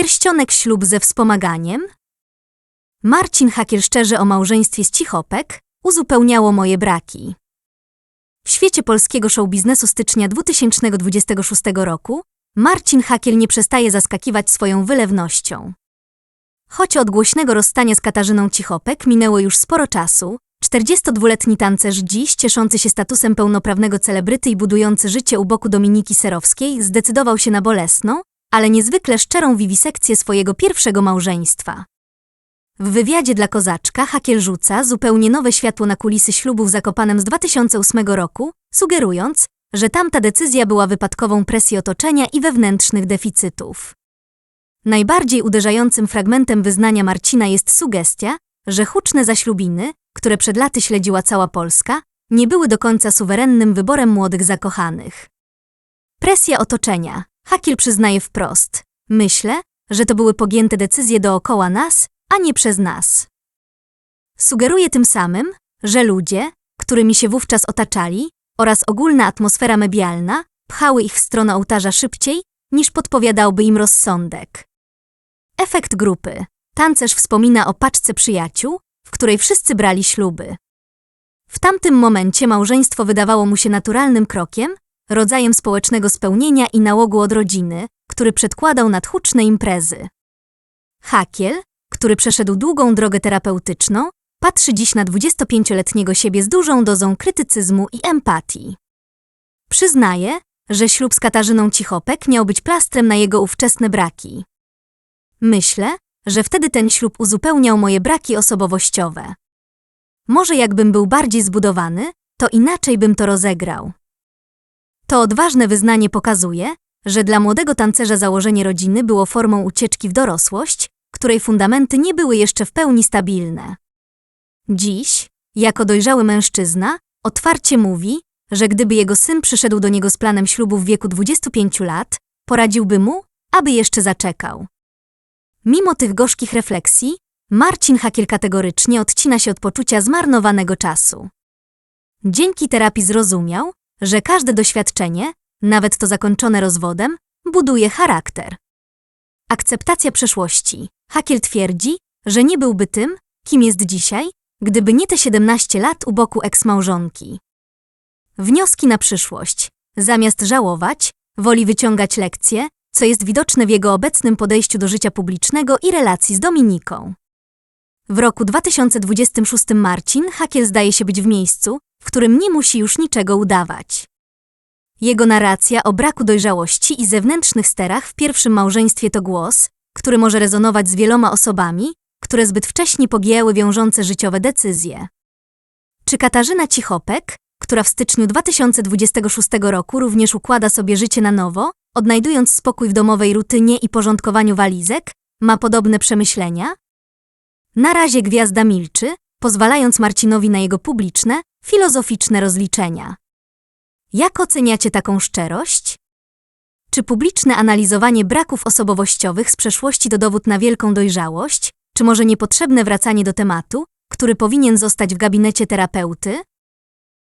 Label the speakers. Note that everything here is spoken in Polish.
Speaker 1: Pierścionek ślub ze wspomaganiem? Marcin Hakiel szczerze o małżeństwie z Cichopek uzupełniało moje braki. W świecie polskiego show biznesu stycznia 2026 roku Marcin Hakiel nie przestaje zaskakiwać swoją wylewnością. Choć od głośnego rozstania z Katarzyną Cichopek minęło już sporo czasu, 42-letni tancerz dziś, cieszący się statusem pełnoprawnego celebryty i budujący życie u boku Dominiki Serowskiej, zdecydował się na bolesną, ale niezwykle szczerą wiwisekcję swojego pierwszego małżeństwa. W wywiadzie dla Kozaczka Hakiel rzuca zupełnie nowe światło na kulisy ślubu w Zakopanem z 2008 roku, sugerując, że tamta decyzja była wypadkową presji otoczenia i wewnętrznych deficytów. Najbardziej uderzającym fragmentem wyznania Marcina jest sugestia, że huczne zaślubiny, które przed laty śledziła cała Polska, nie były do końca suwerennym wyborem młodych zakochanych. Presja otoczenia. Hakiel przyznaje wprost. Myślę, że to były pogięte decyzje dookoła nas, a nie przez nas. Sugeruje tym samym, że ludzie, którymi się wówczas otaczali, oraz ogólna atmosfera medialna pchały ich w stronę ołtarza szybciej, niż podpowiadałby im rozsądek. Efekt grupy. Tancerz wspomina o paczce przyjaciół, w której wszyscy brali śluby. W tamtym momencie małżeństwo wydawało mu się naturalnym krokiem, rodzajem społecznego spełnienia i nałogu od rodziny, który przedkładał nad huczne imprezy. Hakiel, który przeszedł długą drogę terapeutyczną, patrzy dziś na 25-letniego siebie z dużą dozą krytycyzmu i empatii. Przyznaje, że ślub z Katarzyną Cichopek miał być plastrem na jego ówczesne braki. Myślę, że wtedy ten ślub uzupełniał moje braki osobowościowe. Może jakbym był bardziej zbudowany, to inaczej bym to rozegrał. To odważne wyznanie pokazuje, że dla młodego tancerza założenie rodziny było formą ucieczki w dorosłość, której fundamenty nie były jeszcze w pełni stabilne. Dziś, jako dojrzały mężczyzna, otwarcie mówi, że gdyby jego syn przyszedł do niego z planem ślubu w wieku 25 lat, poradziłby mu, aby jeszcze zaczekał. Mimo tych gorzkich refleksji, Marcin Hakiel kategorycznie odcina się od poczucia zmarnowanego czasu. Dzięki terapii zrozumiał, że każde doświadczenie, nawet to zakończone rozwodem, buduje charakter. Akceptacja przeszłości. Hakiel twierdzi, że nie byłby tym, kim jest dzisiaj, gdyby nie te 17 lat u boku eksmałżonki. Wnioski na przyszłość. Zamiast żałować, woli wyciągać lekcje, co jest widoczne w jego obecnym podejściu do życia publicznego i relacji z Dominiką. W roku 2026 Marcin Hakiel zdaje się być w miejscu, w którym nie musi już niczego udawać. Jego narracja o braku dojrzałości i zewnętrznych sterach w pierwszym małżeństwie to głos, który może rezonować z wieloma osobami, które zbyt wcześnie pogięły wiążące życiowe decyzje. Czy Katarzyna Cichopek, która w styczniu 2026 roku również układa sobie życie na nowo, odnajdując spokój w domowej rutynie i porządkowaniu walizek, ma podobne przemyślenia? Na razie gwiazda milczy, pozwalając Marcinowi na jego publiczne, filozoficzne rozliczenia. Jak oceniacie taką szczerość? Czy publiczne analizowanie braków osobowościowych z przeszłości to dowód na wielką dojrzałość, czy może niepotrzebne wracanie do tematu, który powinien zostać w gabinecie terapeuty?